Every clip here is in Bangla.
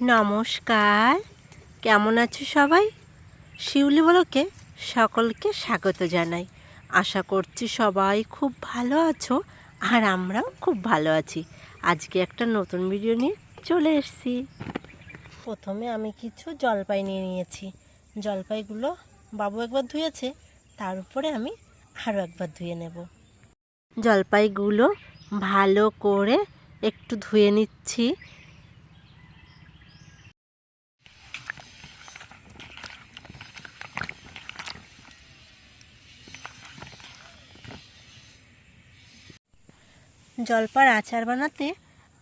নমস্কার। কেমন আছো সবাই? শিউলি বলকে সকলকে স্বাগত জানাই। আশা করছি সবাই খুব ভালো আছো আর আমরাও খুব ভালো আছি। আজকে একটা নতুন ভিডিও নিয়ে চলে এসেছি। প্রথমে আমি কিছু জলপাই নিয়ে নিয়েছি। জলপাইগুলো বাবু একবার ধুয়েছে, তার উপরে আমি আরও একবার ধুয়ে নেব। জলপাইগুলো ভালো করে একটু ধুয়ে নিচ্ছি। জলপার আচার বানাতে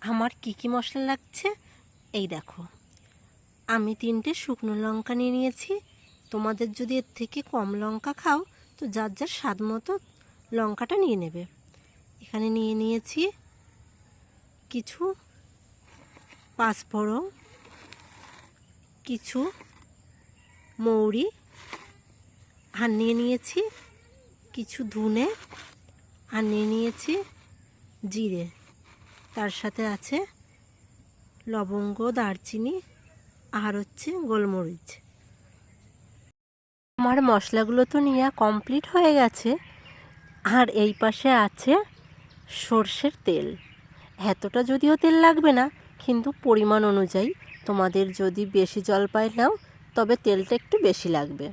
আমার কী কী মশলা লাগছে? এই দেখো। আমি তিনটে শুকনো লঙ্কা নিয়ে নিয়েছি। তোমাদের যদি এর থেকে কম লঙ্কা খাও, তো যার যার স্বাদ মতো লঙ্কাটা নিয়ে নেবে। এখানে নিয়ে নিয়েছি কিছু পাঁচফোড়ন, কিছু মৌরি, আর নিয়ে নিয়েছি কিছু ধুনে, আর নিয়ে নিয়েছি জিরে। তার সাথে আছে লবঙ্গ, দারচিনি, আর হচ্ছে গোলমরিচ। আমার মশলাগুলো তো নেওয়া কমপ্লিট হয়ে গেছে। আর এই পাশে আছে সর্ষের তেল। এতটা যদিও তেল লাগবে না, কিন্তু পরিমাণ অনুযায়ী। তোমাদের যদি বেশি জলপাই নাও, তবে তেলটা একটু বেশি লাগবে।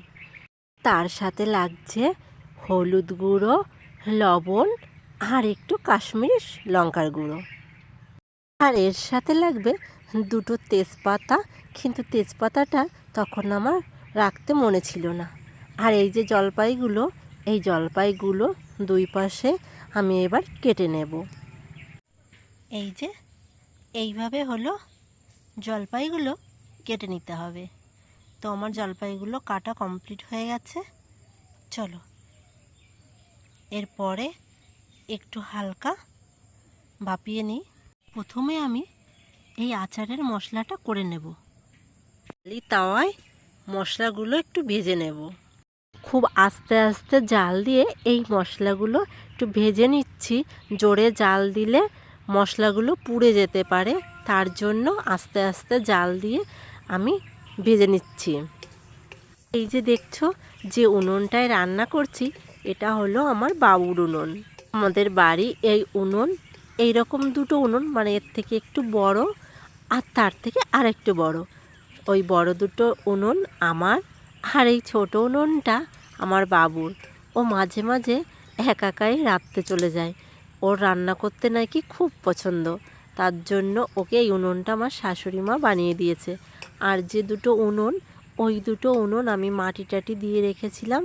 তার সাথে লাগছে হলুদ গুঁড়ো, লবণ আর একটু কাশ্মীরি লঙ্কার গুঁড়ো। আর এর সাথে লাগবে দুটো তেজপাতা, কিন্তু তেজপাতাটা তখন আমার রাখতে মনে ছিল না। আর এই যে জলপাইগুলো, এই জলপাইগুলো দুই পাশে আমি এবার কেটে নেব। এই যে, এইভাবে হলো জলপাইগুলো কেটে নিতে হবে। তো আমার জলপাইগুলো কাটা কমপ্লিট হয়ে গেছে। চলো, এরপরে একটু হালকা ভাপিয়ে নিই। প্রথমে আমি এই আচারের মশলাটা করে নেব। খালি তাওয়ায় মশলাগুলো একটু ভেজে নেব। খুব আস্তে আস্তে জাল দিয়ে এই মশলাগুলো একটু ভেজে নিচ্ছি। জোরে জাল দিলে মশলাগুলো পুড়ে যেতে পারে। তার জন্য আস্তে আস্তে জাল দিয়ে আমি ভেজে নিচ্ছি। এই যে দেখছ যে উনুনটায় রান্না করছি, এটা হলো আমার বাবুর উনুন। আমাদের বাড়ি এই উনুন এই রকম দুটো উনুন মানে এর থেকে একটু বড় আর তার থেকে আর একটু বড়। ওই বড় দুটো উনুন আমার আর এই ছোটো উনুনটা আমার বাবুর। ও মাঝে মাঝে একাকাই রাত্রে চলে যায়। ওর রান্না করতে নাকি খুব পছন্দ। তার জন্য ওকে এই উনুনটা আমার শাশুড়ি মা বানিয়ে দিয়েছে। আর যে দুটো উনুন, ওই দুটো উনুন আমি মাটি টাটি দিয়ে রেখেছিলাম।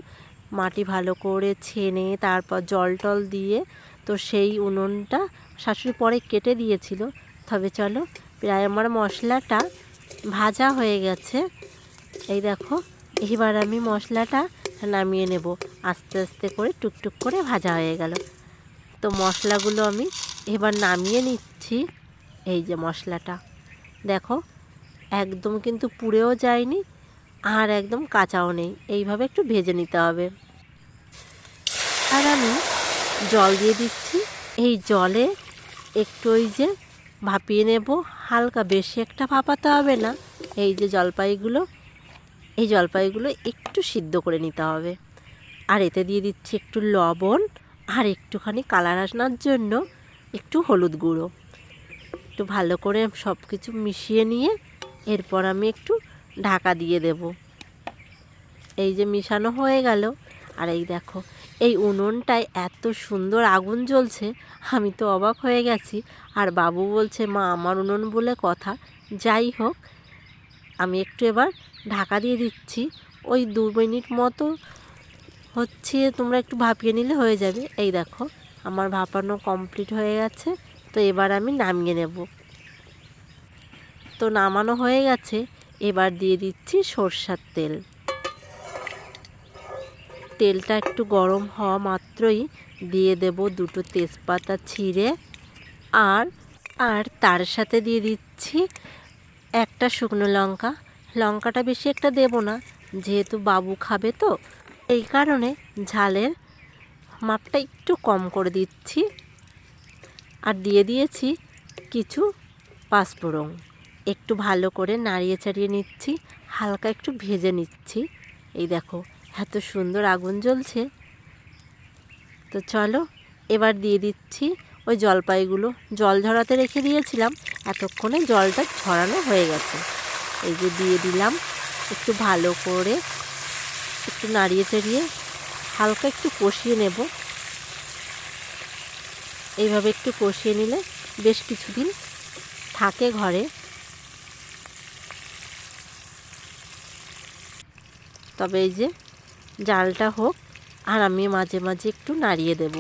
মাটি ভালো করে ছেনে তারপর জল টল দিয়ে তো সেই উনুনটা শাশুড়ি পরে কেটে দিয়েছিল। তবে চলো, প্রায় আমার মশলাটা ভাজা হয়ে গেছে। এই দেখো, এবার আমি মশলাটা নামিয়ে নেব। আস্তে আস্তে করে টুকটুক করে ভাজা হয়ে গেল। তো মশলাগুলো আমি এবার নামিয়ে নিচ্ছি, এই যে মশলাটা। দেখো, একদম কিন্তু পুড়েও যায়নি আর একদম কাঁচাও নেই। এইভাবে একটু ভেজে নিতে হবে। আর আমি জল দিয়ে দিচ্ছি। এই জলে একটু ওই যে ভাপিয়ে নেব। হালকা বেশি একটা ভাপাতে হবে না। এই যে জলপাইগুলো, এই জলপাইগুলো একটু সিদ্ধ করে নিতে হবে। আর এতে দিয়ে দিচ্ছি একটু লবণ আর একটুখানি কালার আসার জন্য একটু হলুদ গুঁড়ো। একটু ভালো করে সব কিছু মিশিয়ে নিয়ে এরপর আমি একটু ঢাকা দিয়ে দেব। এই যে মিশানো হয়ে গেল। আর এই দেখো, এই উনুনটায় এত সুন্দর আগুন জ্বলছে, আমি তো অবাক হয়ে গেছি। আর বাবু বলছে, মা, আমার উনুন বলে কথা। যাই হোক, আমি একটু এবার ঢাকা দিয়ে দিচ্ছি। ওই দু মিনিট মতো হচ্ছে, তোমরা একটু ভাপিয়ে নিলে হয়ে যাবে। এই দেখো, আমার ভাপানো কমপ্লিট হয়ে গেছে। তো এবার আমি নামিয়ে নেব। তো নামানো হয়ে গেছে। এবার দিয়ে দিচ্ছি সর্ষার তেল। তেলটা একটু গরম হওয়া মাত্রই দিয়ে দেব দুটো তেজপাতা ছিঁড়ে। আর আর তার সাথে দিয়ে দিচ্ছি একটা শুকনো লঙ্কা। লঙ্কাটা বেশি একটা দেব না, যেহেতু বাবু খাবে তো। এই কারণে ঝালের মাপটা একটু কম করে দিচ্ছি। আর দিয়ে দিয়েছি কিছু পাঁচফোড়ন। একটু ভালো করে নাড়িয়ে চাড়িয়ে নিচ্ছি, হালকা একটু ভেজে নিচ্ছি। এই দেখো, এত সুন্দর আগুন জ্বলছে। তো চলো, এবার দিয়ে দিচ্ছি ওই জলপাইগুলো। জল ঝরাতে রেখে দিয়েছিলাম, এতক্ষণে জলটা ঝরানো হয়ে গেছে। এই যে দিয়ে দিলাম, একটু ভালো করে একটু নাড়িয়ে চাড়িয়ে হালকা একটু কষিয়ে নেব। এইভাবে একটু কষিয়ে নিলে বেশ কিছুদিন থাকে ঘরে। তবে এই যে জালটা হোক, আর আমি মাঝে মাঝে একটু নাড়িয়ে দেব।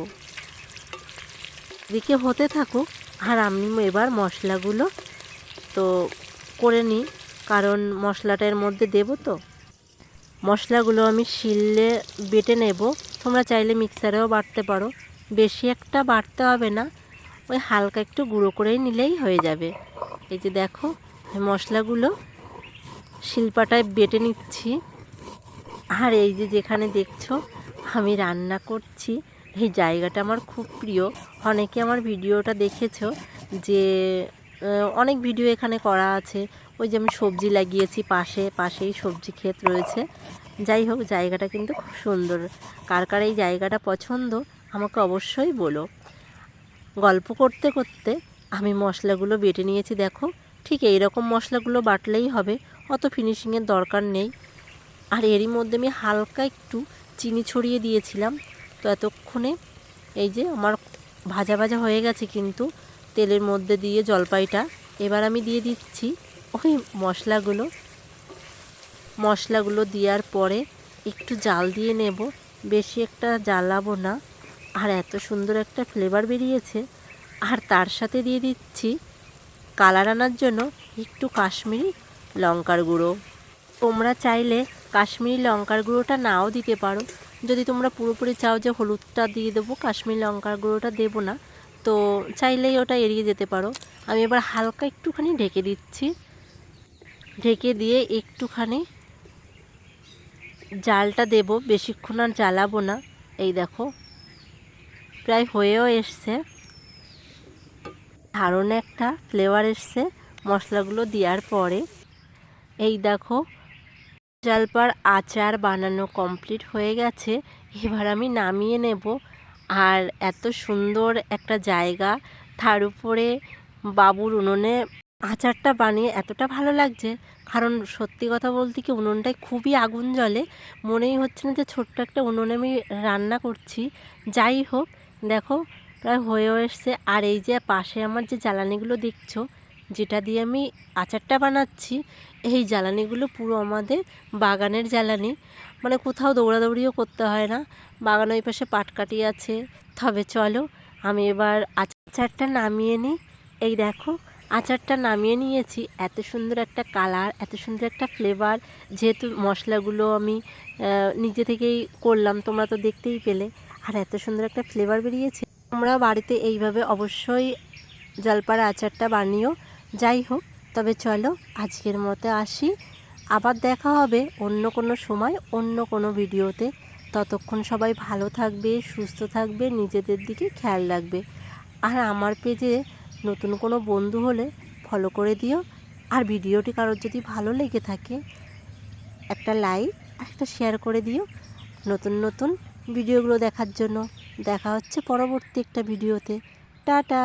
এদিকে হতে থাকুক, আর আমি এবার মশলাগুলো তো করে নিই, কারণ মশলাটার মধ্যে দেব তো। মশলাগুলো আমি শিললে বেটে নেব। তোমরা চাইলে মিক্সারেও বাটতে পারো। বেশি একটা বাটতে হবে না, ওই হালকা একটু গুঁড়ো করেই নিলেই হয়ে যাবে। এই যে দেখো, মশলাগুলো শিলপাটায় বেটে নিচ্ছি। আর এই যে যেখানে দেখছ, আমি রান্না করছি। এই জায়গাটা আমার খুব প্রিয়। অনেকে আমার ভিডিওটা দেখেছ যে অনেক ভিডিও এখানে করা আছে। ওই যে আমি সবজি লাগিয়েছি পাশে, পাশেই সবজি ক্ষেত রয়েছে। যাই হোক, জায়গাটা কিন্তু খুব সুন্দর। কার কার এই জায়গাটা পছন্দ, আমাকে অবশ্যই বলো। গল্প করতে করতে আমি মশলাগুলো বেটে নিয়েছি, দেখো। ঠিক এই রকম মশলাগুলো বাটলেই হবে। অত ফিনিশিংয়ের দরকার নেই। আর এরই মধ্যে আমি হালকা একটু চিনি ছড়িয়ে দিয়েছিলাম। তো এতক্ষণে এই যে আমার ভাজা ভাজা হয়ে গেছে কিন্তু তেলের মধ্যে দিয়ে জলপাইটা। এবার আমি দিয়ে দিচ্ছি ওই মশলাগুলো। মশলাগুলো দেওয়ার পরে একটু জাল দিয়ে নেব। বেশি একটা জ্বালাবো না। আর এত সুন্দর একটা ফ্লেভার বেরিয়েছে। আর তার সাথে দিয়ে দিচ্ছি কালার আনার জন্য একটু কাশ্মীরি লঙ্কার গুঁড়ো। তোমরা চাইলে কাশ্মীরি লঙ্কার গুঁড়োটা নাও দিতে পারো। যদি তোমরা পুরোপুরি চাও যে হলুদটা দিয়ে দেবো, কাশ্মীরি লঙ্কার গুঁড়োটা দেবো না, তো চাইলেই ওটা এড়িয়ে যেতে পারো। আমি এবার হালকা একটুখানি ঢেকে দিচ্ছি। ঢেকে দিয়ে একটুখানি জালটা দেব, বেশিক্ষণ আর জ্বালাবো না। এই দেখো, প্রায় হয়েও এসছে। ধারণ একটা ফ্লেভার এসছে মশলাগুলো দেওয়ার পরে। এই দেখো জলপার আচার বানানো কমপ্লিট হয়ে গেছে, এবার আমি নামিয়ে নেব। আর এত সুন্দর একটা জায়গা, তার উপরে বাবুর উনুনে আচারটা বানিয়ে এতটা ভালো লাগছে। কারণ সত্যি কথা বলতে কি, উনুনটায় খুবই আগুন জ্বলে। মনেই হচ্ছে না যে ছোট্ট একটা উনুনে আমি রান্না করছি। যাই হোক, দেখো, প্রায় হয়েও এসছে। আর এই যে পাশে আমার যে জ্বালানিগুলো দেখছ, যেটা দিয়ে আমি আচারটা বানাচ্ছি এই জ্বালানিগুলো পুরো আমাদের বাগানের জ্বালানি। মানে কোথাও দৌড়াদৌড়িও করতে হয় না। বাগান ওই পাশে পাটকাঠি আছে। তবে চলো, আমি এবার আচারটা নামিয়ে নিই। এই দেখো, আচারটা নামিয়ে নিয়েছি। এত সুন্দর একটা কালার, এত সুন্দর একটা ফ্লেভার। যেহেতু মশলাগুলো আমি নিজে থেকেই করলাম, তোমরা তো দেখতেই পেলে। আর এত সুন্দর একটা ফ্লেভার বেরিয়েছে। তোমরা বাড়িতে এইভাবে অবশ্যই জলপাড়া আচারটা বানিও। যাই হোক তবে চলো আজকের মতো আসি। আবার দেখা হবে অন্য কোনো সময়, অন্য কোনো ভিডিওতে। ততক্ষণ সবাই ভালো থাকবে, সুস্থ থাকবে, নিজেদের দিকে খেয়াল রাখবে। আর আমার পেজে নতুন কোনো বন্ধু হলে ফলো করে দিও। আর ভিডিওটি কারোর যদি ভালো লেগে থাকে, একটা লাইক আর একটা শেয়ার করে দিও নতুন নতুন ভিডিওগুলো দেখার জন্য। দেখা হচ্ছে পরবর্তী একটা ভিডিওতে। টাটা!